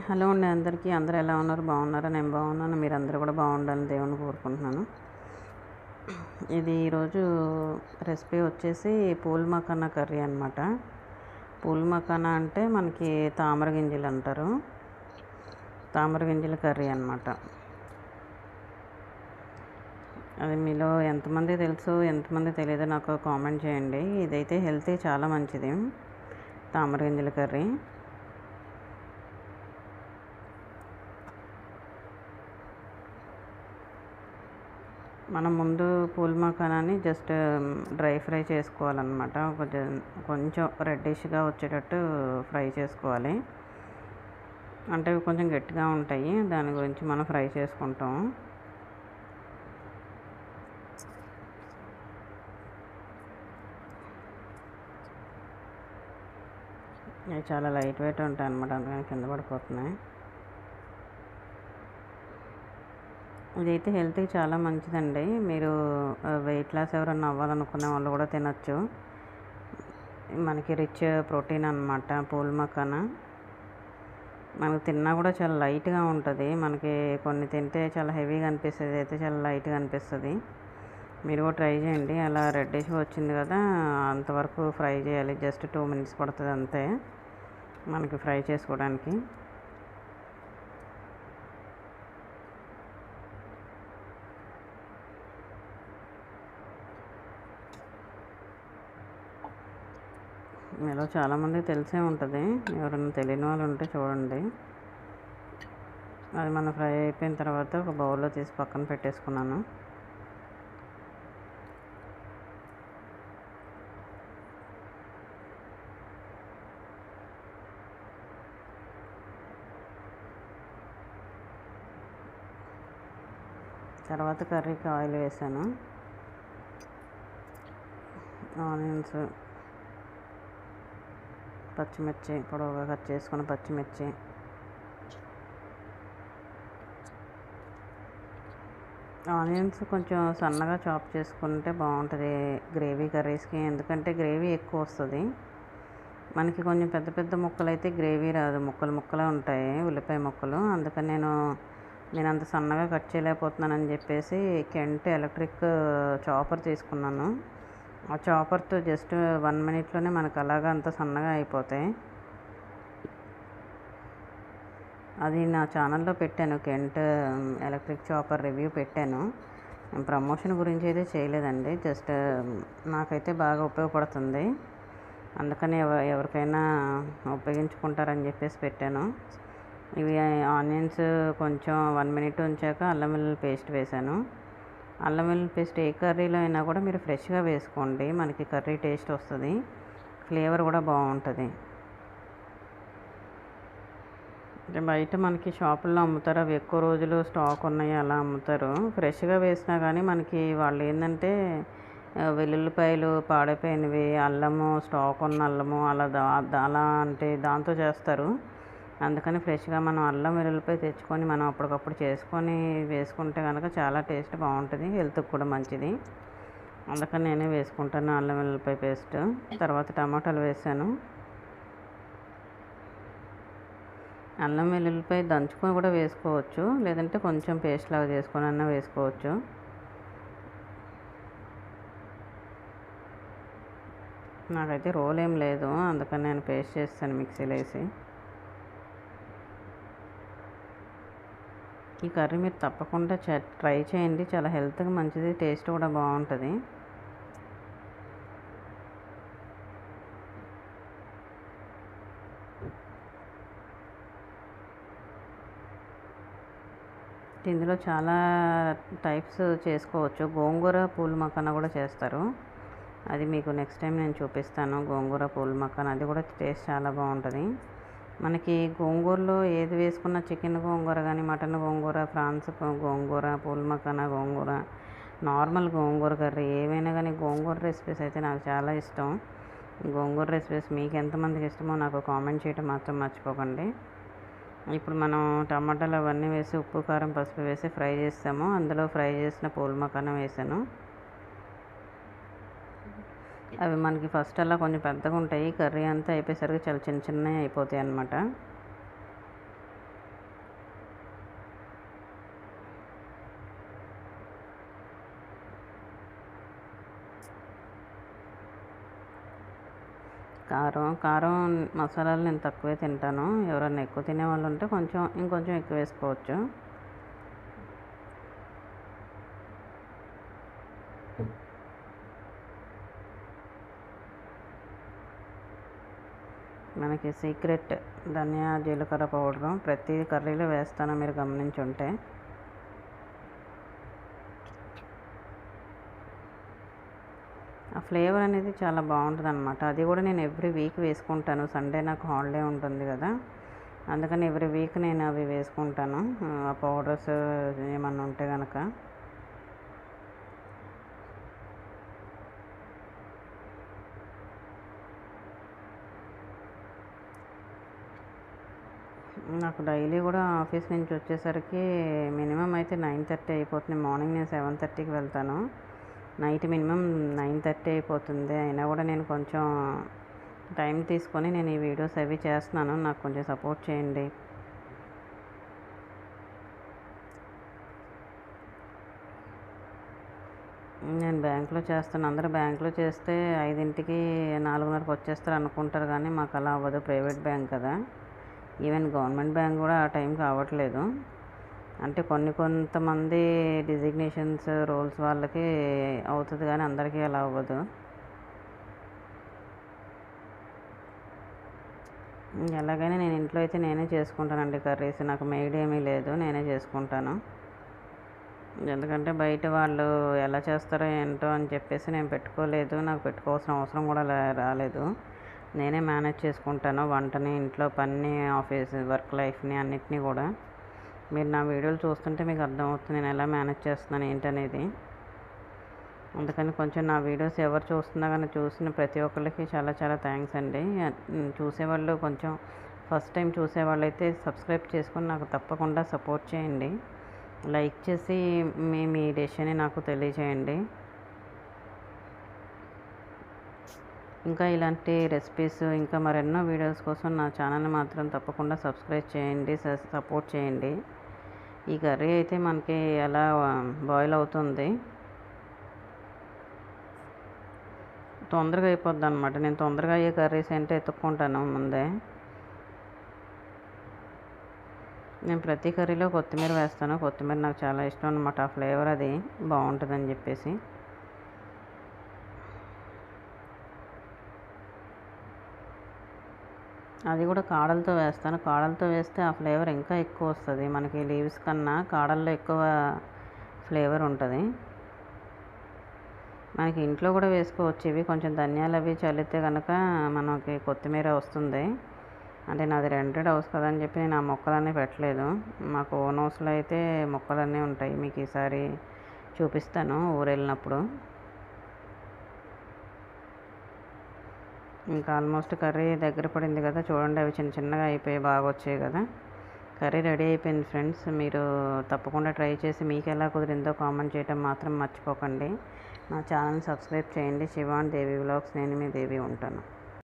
Hello అండి అందరికీ. అందరూ ఎలా ఉన్నారు? బాగున్నారా? నేను బాగున్నాను. మీరు అందరూ కూడా బాగుండాలని దేవుని కోరుకుంటున్నాను. ఇది ఈరోజు రెసిపీ వచ్చేసి పూల్ మకానా కర్రీ అనమాట పూల్ మకానా అంటే మనకి తామర గింజలు అంటారు. తామర గింజల కర్రీ అనమాట అది మీలో ఎంతమంది తెలుసు ఎంతమంది తెలియదో నాకు కామెంట్ చేయండి. ఇదైతే హెల్త్ చాలా మంచిది. తామర గింజల కర్రీ. మనం ముందు పూల్ మఖానాన్ని జస్ట్ డ్రై ఫ్రై చేసుకోవాలన్నమాట. కొంచెం కొంచెం రెడ్డిష్గా వచ్చేటట్టు ఫ్రై చేసుకోవాలి. అంటే ఇవి కొంచెం గట్టిగా ఉంటాయి. దాని గురించి మనం ఫ్రై చేసుకుంటాం. ఇవి చాలా లైట్ వెయిట్ ఉంటాయి అన్నమాట అందుకని కింద పడిపోతున్నాయి. ఇదైతే హెల్త్కి చాలా మంచిదండి. మీరు వెయిట్ లాస్ ఎవరన్నా అవ్వాలనుకునే వాళ్ళు కూడా తినచ్చు. మనకి రిచ్ ప్రోటీన్ అనమాట పూల్ మక్కన మనకు తిన్నా కూడా చాలా లైట్గా ఉంటుంది. మనకి కొన్ని తింటే చాలా హెవీగా అనిపిస్తుంది అయితే చాలా లైట్గా అనిపిస్తుంది. మీరు కూడా ట్రై చేయండి. అలా రెడ్డిష్ వచ్చింది కదా అంతవరకు ఫ్రై చేయాలి. జస్ట్ టూ మినిట్స్ పడుతుంది అంతే. మనకి ఫ్రై చేసుకోవడానికి. మీలో చాలామంది తెలిసే ఉంటుంది. ఎవరైనా తెలియని వాళ్ళు ఉంటే చూడండి. అది మన ఫ్రై అయిపోయిన తర్వాత ఒక బౌల్లో తీసి పక్కన పెట్టేసుకున్నాను. తర్వాత కర్రీకి ఆయిల్ వేసాను. ఆనియన్స్ పచ్చిమిర్చి పొడవుగా కట్ చేసుకున్న పచ్చిమిర్చి. ఆనియన్స్ కొంచెం సన్నగా చాప్ చేసుకుంటే బాగుంటుంది గ్రేవీ కర్రీస్కి. ఎందుకంటే గ్రేవీ ఎక్కువ వస్తుంది. మనకి కొంచెం పెద్ద పెద్ద ముక్కలు అయితే గ్రేవీ రాదు. ముక్కలు ముక్కలే ఉంటాయి ఉల్లిపాయ ముక్కలు. అందుకని నేను నేను అంత సన్నగా కట్ చేయలేకపోతున్నానని చెప్పేసి కెంట్ ఎలక్ట్రిక్ చాపర్ తీసుకున్నాను. ఆ చాపర్తో జస్ట్ వన్ మినిట్లోనే మనకు అలాగా అంత సన్నగా అయిపోతాయి. అది నా ఛానల్లో పెట్టాను కెంట్ ఎలక్ట్రిక్ చాపర్ రివ్యూ పెట్టాను. ప్రమోషన్ గురించి అయితే చేయలేదండి జస్ట్ um, నాకైతే బాగా ఉపయోగపడుతుంది. అందుకని ఎవ ఎవరికైనా ఉపయోగించుకుంటారని చెప్పేసి పెట్టాను. ఇవి uh, ఆనియన్స్ కొంచెం వన్ మినిట్ ఉంచాక అల్లం వెల్లుల్లి పేస్ట్ వేసాను అల్లం వెల్లుల్లి పేస్ట్ ఏ కర్రీలో అయినా కూడా మీరు ఫ్రెష్గా వేసుకోండి. మనకి కర్రీ టేస్ట్ వస్తుంది. ఫ్లేవర్ కూడా బాగుంటుంది. బయట మనకి షాపుల్లో అమ్ముతారు. అవి ఎక్కువ రోజులు స్టాక్ ఉన్నాయి అలా అమ్ముతారు. ఫ్రెష్గా వేసినా కానీ మనకి వాళ్ళు ఏంటంటే వెల్లుల్లిపాయలు పాడైపోయినవి అల్లము స్టాక్ ఉన్న అల్లము అలా దా అలా అంటే దాంతో చేస్తారు. అందుకని ఫ్రెష్గా మనం అల్లం వెల్లుల్లిపాయ తెచ్చుకొని మనం అప్పటికప్పుడు చేసుకొని వేసుకుంటే కనుక చాలా టేస్ట్ బాగుంటుంది హెల్త్కి కూడా మంచిది. అందుకని నేనే వేసుకుంటాను అల్లం వెల్లుల్లిపాయ పేస్ట్. తర్వాత టమాటాలు వేసాను. అల్లం వెల్లుల్లిపాయ దంచుకొని కూడా వేసుకోవచ్చు లేదంటే కొంచెం పేస్ట్ లాగా చేసుకొని అన్నా వేసుకోవచ్చు. నాకైతే రోల్ ఏం లేదు అందుకని నేను పేస్ట్ చేస్తాను మిక్సీలో వేసి. ఈ కర్రీ మీరు తప్పకుండా ట్రై చేయండి. చాలా హెల్త్కి మంచిది టేస్ట్ కూడా బాగుంటుంది. ఇందులో చాలా టైప్స్ చేసుకోవచ్చు. గోంగూర పూల మకాన కూడా చేస్తారు. అది మీకు నెక్స్ట్ టైం నేను చూపిస్తాను. గోంగూర పూల మకాన అది కూడా టేస్ట్ చాలా బాగుంటుంది. మనకి గోంగూరలో ఏది వేసుకున్న చికెన్ గోంగూర కానీ మటన్ గోంగూర ఫ్రాన్స్ గోంగూర పూల్ గోంగూర నార్మల్ గోంగూర కర్రీ ఏవైనా కానీ గోంగూర రెసిపీస్ అయితే నాకు చాలా ఇష్టం. గోంగూర రెసిపీస్ మీకు ఎంతమందికి ఇష్టమో నాకు కామెంట్ చేయడం మాత్రం మర్చిపోకండి. ఇప్పుడు మనం టమాటాలు అవన్నీ వేసి ఉప్పు కారం పసుపు వేసి ఫ్రై చేస్తాము. అందులో ఫ్రై చేసిన పూల్మకాన వేసాను. అవి మనకి ఫస్ట్ అలా కొంచెం పెద్దగా ఉంటాయి. కర్రీ అంతా అయిపోయేసరికి చాలా చిన్న చిన్నవి అయిపోతాయి అన్నమాట. కారం కారం మసాలాలు నేను తక్కువే తింటాను. ఎవరైనా ఎక్కువ తినే వాళ్ళు ఉంటే కొంచెం ఇంకొంచెం ఎక్కువ వేసుకోవచ్చు. మనకి సీక్రెట్ ధనియా జీలకర్ర పౌడరు ప్రతి కర్రీలో వేస్తాను మీరు గమనించి ఉంటే ఆ ఫ్లేవర్ అనేది చాలా బాగుంటుంది అనమాట అది కూడా నేను ఎవ్రీ వీక్ వేసుకుంటాను. సండే నాకు హాలిడే ఉంటుంది కదా. అందుకని ఎవ్రీ వీక్ నేను అవి వేసుకుంటాను. ఆ పౌడర్స్ ఏమన్నా ఉంటే కనుక నాకు డైలీ కూడా ఆఫీస్ నుంచి వచ్చేసరికి మినిమం అయితే నైన్ థర్టీ అయిపోతుంది. మార్నింగ్ నేను సెవెన్ థర్టీకి వెళ్తాను. నైట్ మినిమం నైన్ థర్టీ అయిపోతుంది. అయినా కూడా నేను కొంచెం టైం తీసుకొని నేను ఈ వీడియోస్ అవి చేస్తున్నాను. నాకు కొంచెం సపోర్ట్ చేయండి. నేను బ్యాంకులో చేస్తాను. అందరూ బ్యాంకులో చేస్తే ఐదింటికి నాలుగున్నరకు వచ్చేస్తారు అనుకుంటారు కానీ మాకు అలా అవ్వదు. ప్రైవేట్ బ్యాంక్ కదా. ఈవెన్ గవర్నమెంట్ బ్యాంక్ కూడా ఆ టైంకి కావట్లేదు. అంటే కొన్ని కొంతమంది డిజిగ్నేషన్స్ రోల్స్ వాళ్ళకి అవుతుంది కానీ అందరికీ అలా అవ్వదు. ఎలాగైనా నేను ఇంట్లో అయితే నేనే చేసుకుంటానండి కర్రీస్. నాకు మెయిడ్ ఏమీ లేదు నేనే చేసుకుంటాను. ఎందుకంటే బయట వాళ్ళు ఎలా చేస్తారో ఏంటో అని చెప్పేసి నేను పెట్టుకోలేదు. నాకు పెట్టుకోవాల్సిన అవసరం కూడా రాలేదు. నేనే మేనేజ్ చేసుకుంటాను వంటని ఇంట్లో పని ఆఫీస్ వర్క్ లైఫ్ని అన్నిటినీ కూడా. మీరు నా వీడియోలు చూస్తుంటే మీకు అర్థమవుతుంది నేను ఎలా మేనేజ్ చేస్తున్నాను ఏంటనేది. అందుకని కొంచెం నా వీడియోస్ ఎవరు చూస్తున్నా కానీ చూసిన ప్రతి ఒక్కరికి చాలా చాలా థ్యాంక్స్ అండి. చూసేవాళ్ళు కొంచెం ఫస్ట్ టైం చూసేవాళ్ళు అయితే సబ్స్క్రైబ్ చేసుకొని నాకు తప్పకుండా సపోర్ట్ చేయండి. లైక్ చేసి మీ మీ డెసిషన్ని నాకు తెలియజేయండి. ఇంకా ఇలాంటి రెసిపీస్ ఇంకా మరెన్నో వీడియోస్ కోసం నా ఛానల్ని మాత్రం తప్పకుండా సబ్స్క్రైబ్ చేయండి సపోర్ట్ చేయండి. ఈ కర్రీ అయితే మనకి ఎలా బాయిల్ అవుతుంది? తొందరగా అయిపోద్ది అనమాట నేను తొందరగా అయ్యే కర్రీస్ ఏంటో ఎత్తుక్కుంటాను ముందే. నేను ప్రతి కర్రీలో కొత్తిమీర వేస్తాను. కొత్తిమీర నాకు చాలా ఇష్టం అనమాట ఆ ఫ్లేవర్ అది బాగుంటుందని చెప్పేసి. అది కూడా కాడలతో వేస్తాను. కాడలతో వేస్తే ఆ ఫ్లేవర్ ఇంకా ఎక్కువ వస్తుంది. మనకి లీవ్స్ కన్నా కాడల్లో ఎక్కువ ఫ్లేవర్ ఉంటుంది. మనకి ఇంట్లో కూడా వేసుకోవచ్చు. ఇవి కొంచెం ధనియాలు అవి చల్లితే కనుక మనకి కొత్తిమీర వస్తుంది. అంటే నాది రెంటెడ్ హౌస్ కదా అని చెప్పి నేను ఆ మొక్కలన్నీ పెట్టలేదు. మాకు ఓన్ హౌస్లో అయితే మొక్కలన్నీ ఉంటాయి. మీకు ఈసారి చూపిస్తాను ఊరు వెళ్ళినప్పుడు ఇంకా ఆల్మోస్ట్ కర్రీ దగ్గర పడింది కదా. చూడండి అవి చిన్న చిన్నగా అయిపోయి బాగా వచ్చాయి కదా. కర్రీ రెడీ అయిపోయింది ఫ్రెండ్స్. మీరు తప్పకుండా ట్రై చేసి మీకు ఎలా కుదిరిందో కామెంట్ చేయడం మాత్రం మర్చిపోకండి. నా ఛానల్ సబ్స్క్రైబ్ చేయండి. శివాన్ దేవి వ్లాగ్స్. నేను మీ దేవి ఉంటాను.